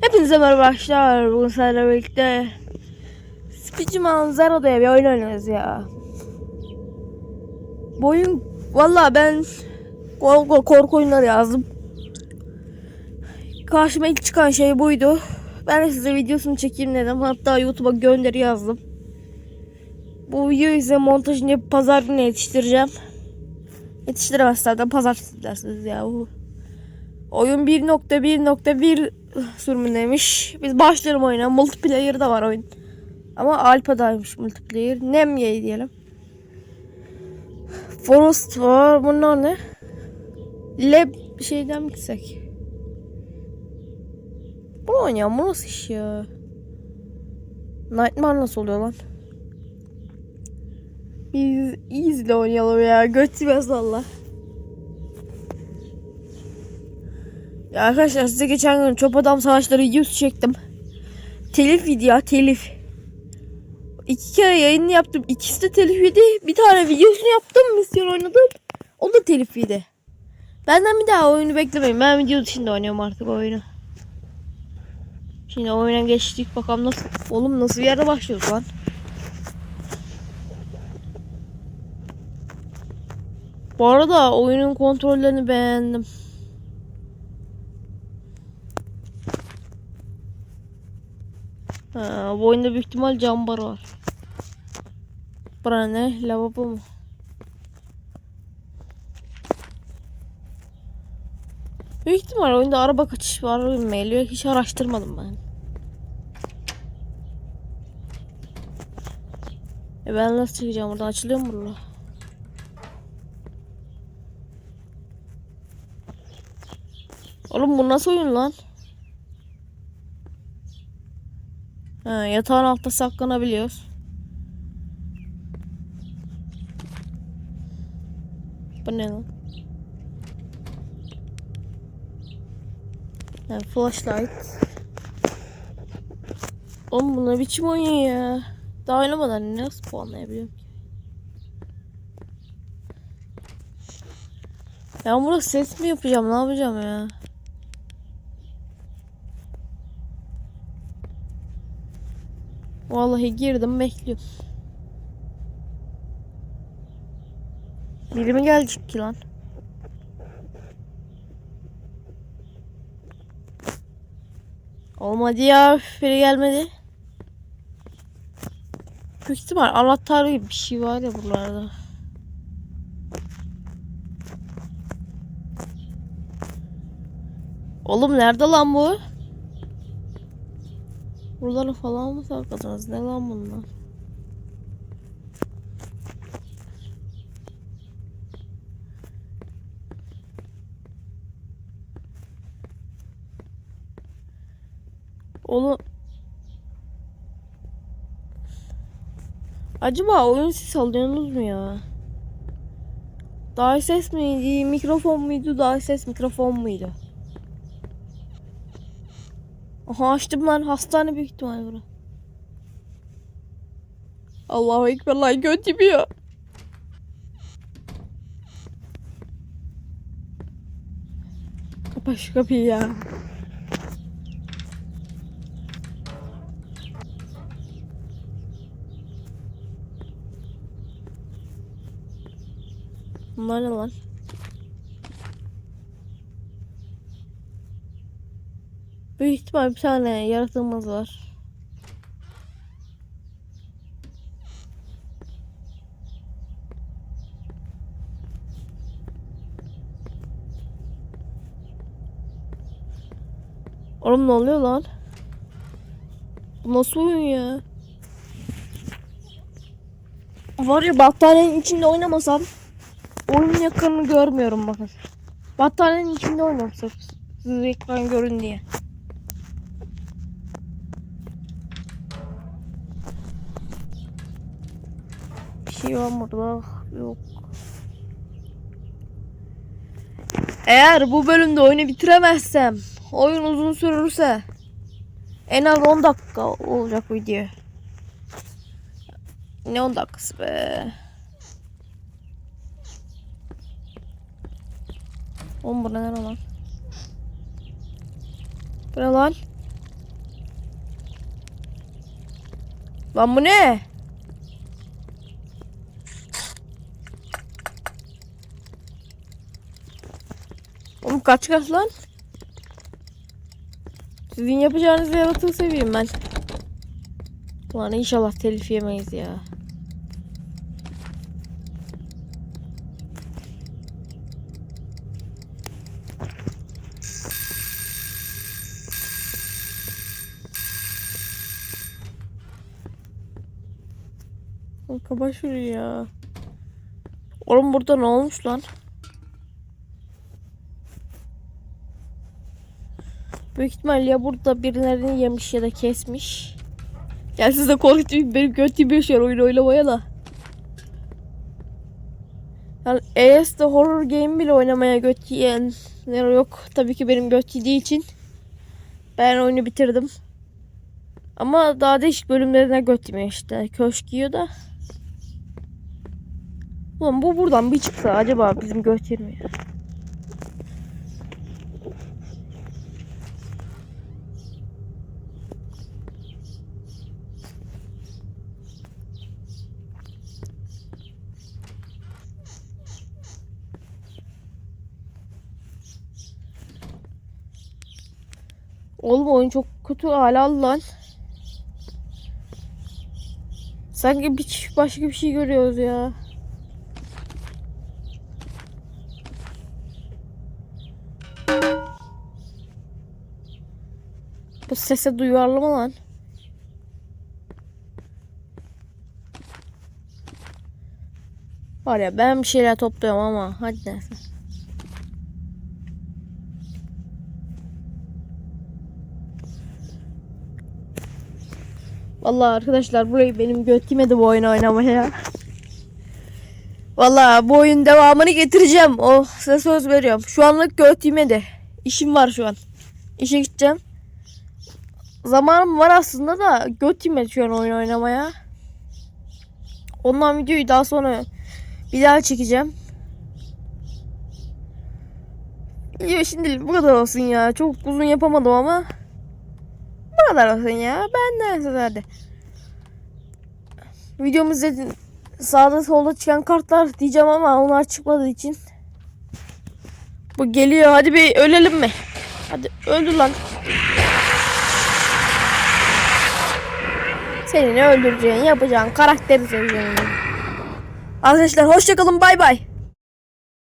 Hepinize merhaba arkadaşlar. Bugün sizlerle birlikte Speedman Zero diye bir oyun oynuyoruz ya. Bu oyun valla ben korku, korku oyunları yazdım. Karşıma ilk çıkan şey buydu. Ben de size videosunu çekeyim dedim. Hatta YouTube'a gönderi yazdım. Bu videoyu size montajını yapıp pazar günü yetiştireceğim. Yetiştiremezler de pazartesi dersiniz ya. Oyun 1.1.1 sürümündeymiş. Biz başlayalım oyuna. Multiplayer da var oyun. Ama Alpa'daymış multiplayer. Nemye diyelim. Forest var. Bunlar ne? Lab şeyden mi gitsek? Bu oynayalım. Bu nasıl iş ya? Nightmare nasıl oluyor lan? Biz easy oynayalım ya. Götürmez valla. Ya arkadaşlar size geçen gün çöp adam savaşları videosu çektim. Telif video telif. İki kere yayını yaptım. İkisi de telifiydi. Bir tane videosunu yaptım. Misyon oynadım. O da telifiydi. Benden bir daha oyunu beklemeyin. Ben video dışında oynuyorum artık oyunu. Şimdi oyuna geçtik. Bakalım nasıl. Oğlum nasıl bir yerde başlıyoruz lan. Bu arada oyunun kontrollerini beğendim. Ha, bu oyunda büyük ihtimal cambar var. Bura ne? Lavabo mu? Büyük ihtimal oyunda araba kaçış var mı? Hiç araştırmadım ben. E ben nasıl çıkacağım buradan? Açılıyor mu burada? Oğlum bu nasıl oyun lan? Yatağın altta saklanabiliyoruz. Bu ne lan? Ha, flashlight. Oğlum bu ne biçim oyun ya? Daha oynamadan nasıl puanlayabiliyorum ki? Ya burada ses mi yapacağım? Ne yapacağım ya? Vallahi girdim bekliyorum. Biri mi gelecek ki lan? Olmadı ya. Biri gelmedi. Büyük ihtimal anahtar gibi bir şey var ya buralarda. Oğlum nerede lan bu? Buraları falan mı sakladınız? Ne lan bunlar? Oğlum Acaba oyun sesi alıyorsunuz mu ya? Daha ses miydi? Mikrofon muydu? Daha ses mikrofon muydu? Aha açtım lan hastane büyük ihtimal bura. Allahu ekber lan göt ya. Kapa şu kapıyı ya. Bunlar ne lan? Büyük ihtimal bir tane yaratığımız var. Oğlum ne oluyor lan? Bu nasıl oyun ya? Var ya battaniyenin içinde oynamasam oyunun yakınını görmüyorum bakın. Battaniyenin içinde sırf siz ekran görün diye. şey olmadı yok. Eğer bu bölümde oyunu bitiremezsem, oyun uzun sürürse en az 10 dakika olacak video. Ne 10 dakikası be? 10 bu neden olan? Bu ne lan? Lan bu ne? Kaç kaç lan? Sizin yapacağınız yaratığı seveyim ben. Ulan inşallah telif yemeyiz ya. Kaba şurayı ya. Oğlum burada ne olmuş lan? Büyük ihtimal ya burada birilerini yemiş ya da kesmiş. Gel size korkutayım benim götüm yaşıyor oyun oynamaya da. Yani ES'de horror game bile oynamaya göt yiyenler yok. Tabii ki benim göt için ben oyunu bitirdim. Ama daha değişik bölümlerine göt işte. Köşk yiyor da. Ulan bu buradan bir çıksa acaba bizim göt Oğlum oyun çok kötü hala lan. Sanki bir başka bir şey görüyoruz ya. Bu sese duyarlı mı lan? Var ya ben bir şeyler topluyorum ama hadi neyse. Vallahi arkadaşlar burayı benim göt yemedi bu oyunu oynamaya. Vallahi bu oyun devamını getireceğim. Oh size söz veriyorum. Şu anlık göt yemedi. İşim var şu an. İşe gideceğim. Zamanım var aslında da göt yemedi şu an oyun oynamaya. Ondan videoyu daha sonra bir daha çekeceğim. İyi şimdi bu kadar olsun ya. Çok uzun yapamadım ama. Kadar olsun ya. Ben de hadi. Videomuz izledin. Sağda solda çıkan kartlar diyeceğim ama onlar çıkmadığı için. Bu geliyor. Hadi bir ölelim mi? Hadi öldür lan. Seni ne öldüreceğin yapacağın karakteri seveceğin. Arkadaşlar hoşçakalın bay bay.